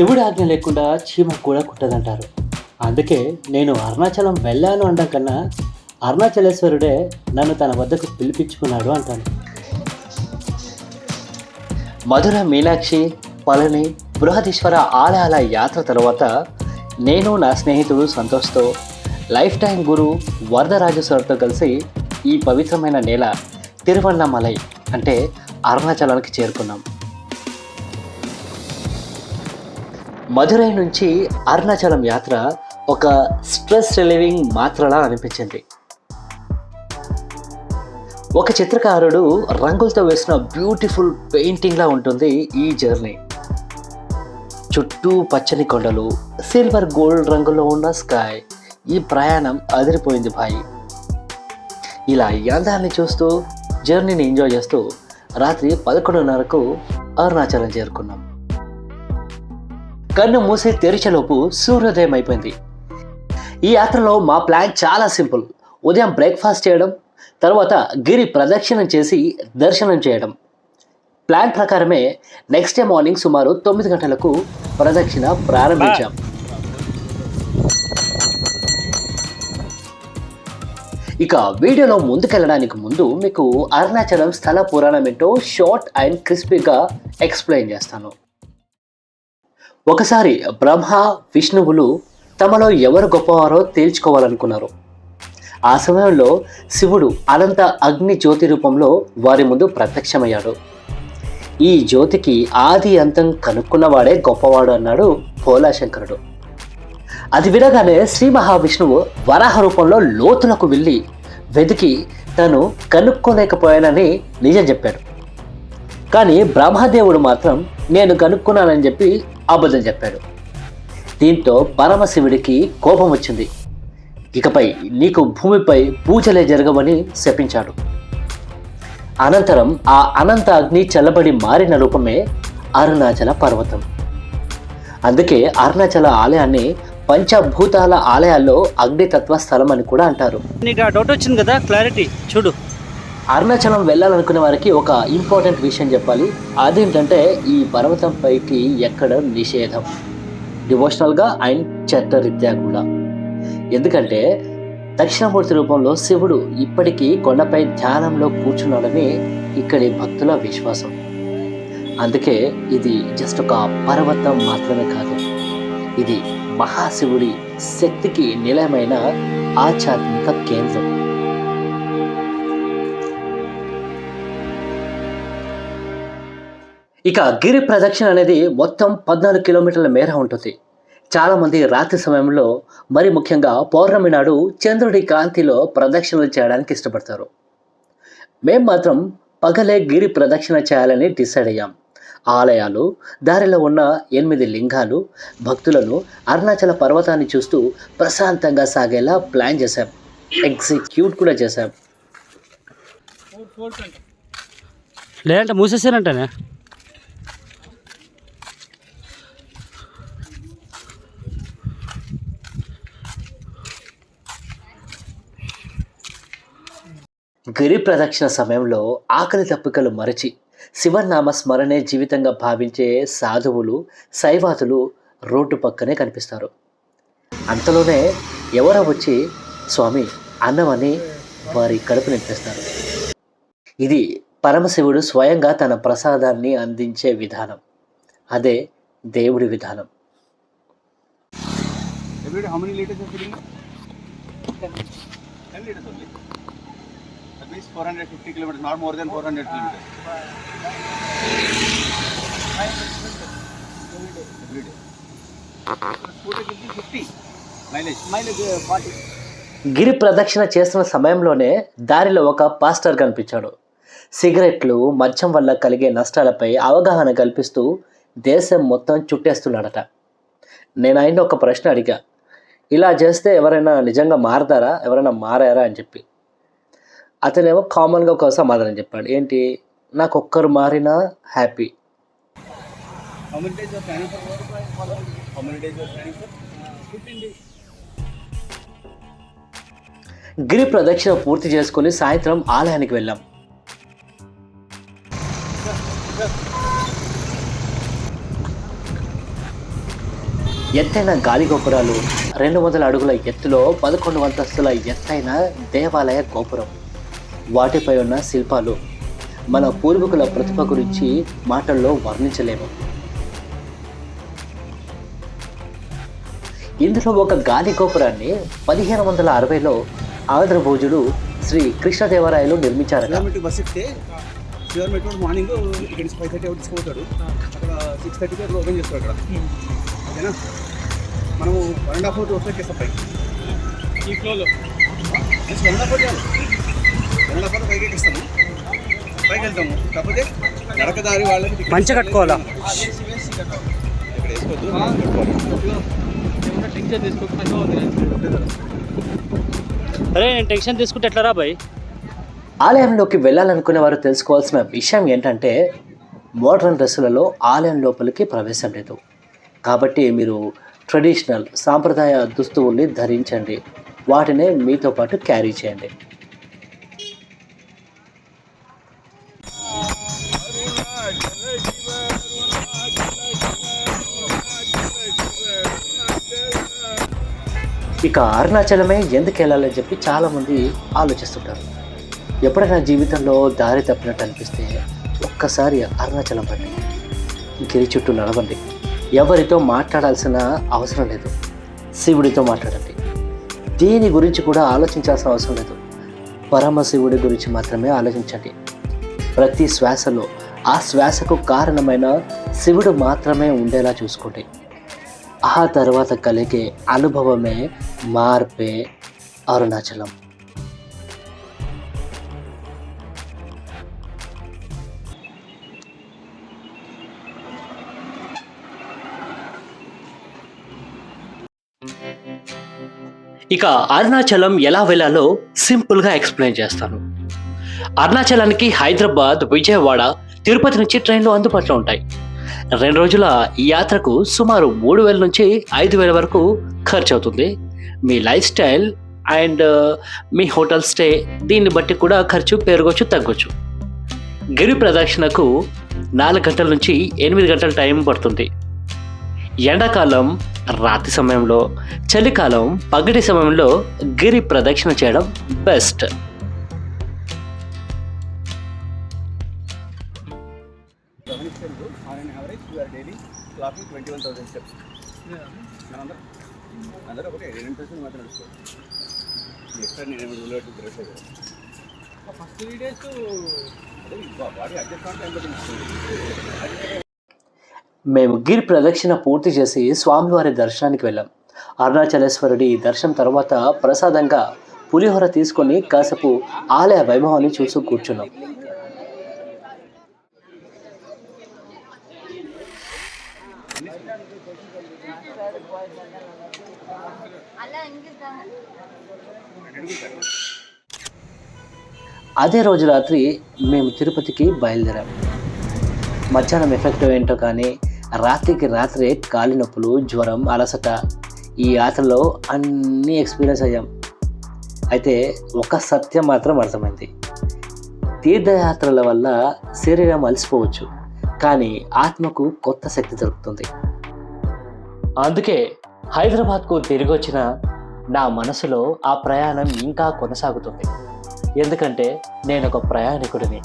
శివుడి ఆజ్ఞ లేకుండా చీమ కూడా కుట్టదంటారు. అందుకే నేను అరుణాచలం వెళ్ళాను అనడం కన్నా అరుణాచలేశ్వరుడే నన్ను తన వద్దకు పిలిపించుకున్నాడు అంటాను. మధుర మీనాక్షి పళని బృహదీశ్వర ఆలయాల యాత్ర తర్వాత నేను నా స్నేహితుడు సంతోష్తో లైఫ్ టైం గురు వరదరాజు సార్తో కలిసి ఈ పవిత్రమైన నేల తిరువన్నమలై అంటే అరుణాచలానికి చేరుకున్నాం. మధురై నుంచి అరుణాచలం యాత్ర ఒక స్ట్రెస్ రిలీవింగ్ మాత్రలా అనిపించింది. ఒక చిత్రకారుడు రంగులతో వేసిన బ్యూటిఫుల్ పెయింటింగ్లా ఉంటుంది ఈ జర్నీ. చుట్టూ పచ్చని కొండలు సిల్వర్ గోల్డ్ రంగులో ఉన్న స్కై ఈ ప్రయాణం అదిరిపోయింది భాయ్. ఇలా ఈ అందాన్ని చూస్తూ జర్నీని ఎంజాయ్ చేస్తూ రాత్రి పదకొండున్నరకు అరుణాచలం చేరుకున్నాం. కన్ను మూసి తెరిచేలోపు సూర్యోదయం అయిపోయింది. ఈ యాత్రలో మా ప్లాన్ చాలా సింపుల్. ఉదయం బ్రేక్ఫాస్ట్ చేయడం తర్వాత గిరి ప్రదక్షిణం చేసి దర్శనం చేయడం. ప్లాన్ ప్రకారమే నెక్స్ట్ డే మార్నింగ్ సుమారు తొమ్మిది గంటలకు ప్రదక్షిణ ప్రారంభించాం. ఇక వీడియోలో ముందుకెళ్ళడానికి ముందు మీకు అరుణాచలం స్థల పురాణం ఏంటో షార్ట్ అండ్ క్రిస్పీగా ఎక్స్ప్లెయిన్ చేస్తాను. ఒకసారి బ్రహ్మ విష్ణువులు తమలో ఎవరు గొప్పవారో తేల్చుకోవాలనుకున్నారు. ఆ సమయంలో శివుడు అనంత అగ్ని జ్యోతి రూపంలో వారి ముందు ప్రత్యక్షమయ్యాడు. ఈ జ్యోతికి ఆది అంతం కనుక్కున్నవాడే గొప్పవాడు అన్నాడు భోలాశంకరుడు అది వినగానే శ్రీ మహావిష్ణువు వరాహ రూపంలో లోతులకు వెళ్ళి వెతికి తను కనుక్కోలేకపోయానని నిజం చెప్పాడు. కానీ బ్రహ్మదేవుడు మాత్రం నేను కనుక్కున్నానని చెప్పి అబద్ధం చెప్పాడు. దీంతో పరమశివుడికి కోపం వచ్చింది. ఇకపై నీకు భూమిపై పూజలే జరగవని శపించాడు. అనంతరం ఆ అనంత అగ్ని చల్లబడి మారిన రూపమే అరుణాచల పర్వతం. అందుకే అరుణాచల ఆలయాన్ని పంచభూతాల ఆలయాల్లో అగ్నితత్వ స్థలం అని కూడా అంటారు. నీకు ఆ డౌట్ వచ్చింది కదా? క్లారిటీ చూడు. అరుణాచలం వెళ్ళాలనుకునే వారికి ఒక ఇంపార్టెంట్ విషయం చెప్పాలి. అదేంటంటే ఈ పర్వతం పైకి ఎక్కడం నిషేధం? డివోషనల్గా అండ్ చట్టరీత్యా కూడా. ఎందుకంటే దక్షిణమూర్తి రూపంలో శివుడు ఇప్పటికీ కొండపై ధ్యానంలో కూర్చున్నాడని ఇక్కడి భక్తుల విశ్వాసం. అందుకే ఇది జస్ట్ ఒక పర్వతం మాత్రమే కాదు. ఇది మహాశివుడి శక్తికి నిలయమైన ఆధ్యాత్మిక కేంద్రం. ఇక గిరి ప్రదక్షిణ అనేది మొత్తం పద్నాలుగు కిలోమీటర్ల మేర ఉంటుంది. చాలామంది రాత్రి సమయంలో మరి ముఖ్యంగా పౌర్ణమి నాడు చంద్రుడి కాంతిలో ప్రదక్షిణలు చేయడానికి ఇష్టపడతారు. మేం మాత్రం పగలే గిరి ప్రదక్షిణ చేయాలని డిసైడ్ అయ్యాం. ఆలయాలు దారిలో ఉన్న ఎనిమిది లింగాలు భక్తులను అరుణాచల పర్వతాన్ని చూస్తూ ప్రశాంతంగా సాగేలా ప్లాన్ చేశాం. ఎగ్జిక్యూట్ కూడా చేశాం. లేదంటే మూసేసారంటేనే? గిరి ప్రదక్షిణ సమయంలో ఆకలి తప్పికలు మరచి శివనామ స్మరణే జీవితంగా భావించే సాధువులు శైవాతులు రోడ్డు పక్కనే కనిపిస్తారు అంతలోనే ఎవరో వచ్చి స్వామి అన్నమని వారి కడుపు నింపేస్తారు ఇది పరమశివుడు స్వయంగా తన ప్రసాదాన్ని అందించే విధానం అదే దేవుడి విధానం how many liters of filling? 10. 10 liters only. That means 450 kilometers, not more than 400 kilometers. Every day. Scooter gives you 50 mileage. Mileage uh, 40. గిరి ప్రదక్షిణ చేస్తున్న సమయంలోనే దారిలో ఒక పాస్టర్ కనిపించాడు సిగరెట్లు మద్యం వల్ల కలిగే నష్టాలపై అవగాహన కల్పిస్తూ దేశం మొత్తం చుట్టేస్తున్నాడట నేను ఆయన ఒక ప్రశ్న అడిగా ఇలా చేస్తే ఎవరైనా నిజంగా మారతారా ఎవరైనా మారారా అని చెప్పి అతనేమో కామన్గా ఒక సమాధానం చెప్పాడు ఏంటి నాకు ఒక్కరు మారినా happy How many days of planning for work? How many days of planning for? 15 days. గిరి ప్రదక్షిణ పూర్తి చేసుకుని సాయంత్రం ఆలయానికి వెళ్ళాం ఎత్తైన గాలి గోపురాలు రెండు వందల అడుగుల ఎత్తులో పదకొండు అంతస్తుల ఎత్తైన దేవాలయ గోపురం వాటిపై ఉన్న శిల్పాలు మన పూర్వీకుల ప్రతిభ గురించి మాటల్లో వర్ణించలేము. ఇందులో ఒక గాలి గోపురాన్ని పదిహేను వందల అరవైలో ఆంధ్రభోజుడు శ్రీ కృష్ణదేవరాయలు వాడు మార్నింగ్ ఇక్కడ ఫైవ్ థర్టీ అవుట్ తీసుకుపోతాడు. అక్కడ సిక్స్ థర్టీకి అక్కడ ఓపెన్ చేస్తాడు అక్కడ. ఓకేనా? మనము వన్ అండ్ హాఫ్ అవర్ వస్తే పైకి. ఈ ఫ్లోలో one and half hour hour పైకి ఎక్కిస్తాము పైకి వెళ్తాము. కాకపోతే నడకదారి వాళ్ళకి మంచిగా కట్టుకోవాలా? ఇక్కడ వేసుకోవద్దు. అరే నేను టెన్షన్ తీసుకుంటే ఎట్లా రా బాయ్? ఆలయంలోకి వెళ్ళాలనుకునే వారు తెలుసుకోవాల్సిన విషయం ఏంటంటే మోడ్రన్ డ్రెస్సులలో ఆలయం లోపలికి ప్రవేశం లేదు. కాబట్టి మీరు ట్రెడిషనల్ సాంప్రదాయ దుస్తువుల్ని ధరించండి. వాటినే మీతో పాటు క్యారీ చేయండి. ఇక అరుణాచలమే ఎందుకు వెళ్ళాలని చెప్పి చాలామంది ఆలోచిస్తుంటారు. ఎప్పుడైనా జీవితంలో దారి తప్పినట్టు అనిపిస్తే ఒక్కసారి అరుణాచలం పట్టి గిరి చుట్టూ నడవండి. ఎవరితో మాట్లాడాల్సిన అవసరం లేదు. శివుడితో మాట్లాడండి. దీని గురించి కూడా ఆలోచించాల్సిన అవసరం లేదు. పరమశివుడి గురించి మాత్రమే ఆలోచించండి. ప్రతి శ్వాసలో ఆ శ్వాసకు కారణమైన శివుడు మాత్రమే ఉండేలా చూసుకోండి. ఆ తర్వాత కలిగే అనుభవమే మార్పే అరుణాచలం. ఇక అరుణాచలం ఎలా వెళ్ళాలో సింపుల్గా ఎక్స్ప్లెయిన్ చేస్తాను. అరుణాచలానికి హైదరాబాద్ విజయవాడ తిరుపతి నుంచి ట్రైన్లు అందుబాటులో ఉంటాయి. రెండు రోజుల యాత్రకు సుమారు మూడు వేల నుంచి ఐదు వేల వరకు ఖర్చు అవుతుంది. మీ లైఫ్ స్టైల్ అండ్ uh, మీ హోటల్ స్టే దీన్ని బట్టి కూడా ఖర్చు పెరగవచ్చు తగ్గొచ్చు. గిరి ప్రదక్షిణకు నాలుగు గంటల నుంచి ఎనిమిది గంటల టైం పడుతుంది. ఎండాకాలం రాత్రి సమయంలో చలికాలం పగటి సమయంలో గిరి ప్రదక్షిణ చేయడం బెస్ట్. గమనించండి on an average you're daily clocking twenty one thousand steps మనందరం అందరూ ఒకటే పర్సెంట్ మాత్రం నడుస్తారు ఎక్కడ నేను ఏమి రూల్ అవుతుంది ఫస్ట్ త్రీ డేస్ అదే బాడీ అడ్జస్ట్ అంటే ఎంత మేము గిరి ప్రదక్షిణ పూర్తి చేసి స్వామివారి దర్శనానికి వెళ్ళాం. అరుణాచలేశ్వరుడి దర్శనం తర్వాత ప్రసాదంగా పులిహోర తీసుకొని కాసేపు ఆలయ వైభవాన్ని చూస్తూ కూర్చున్నాం. అదే రోజు రాత్రి మేము తిరుపతికి బయలుదేరాం. మధ్యాహ్నం ఎఫెక్ట్ ఏంటో కానీ రాత్రికి రాత్రే కాలి నొప్పులు జ్వరం అలసట ఈ యాత్రలో అన్నీ ఎక్స్పీరియన్స్ అయ్యాం. అయితే ఒక సత్యం మాత్రం అర్థమైంది. తీర్థయాత్రల వల్ల శరీరం అలసిపోవచ్చు కానీ ఆత్మకు కొత్త శక్తి దొరుకుతుంది. అందుకే హైదరాబాద్కు తిరిగి వచ్చిన నా మనసులో ఆ ప్రయాణం ఇంకా కొనసాగుతుంది. ఎందుకంటే నేను ఒక ప్రయాణికుడిని.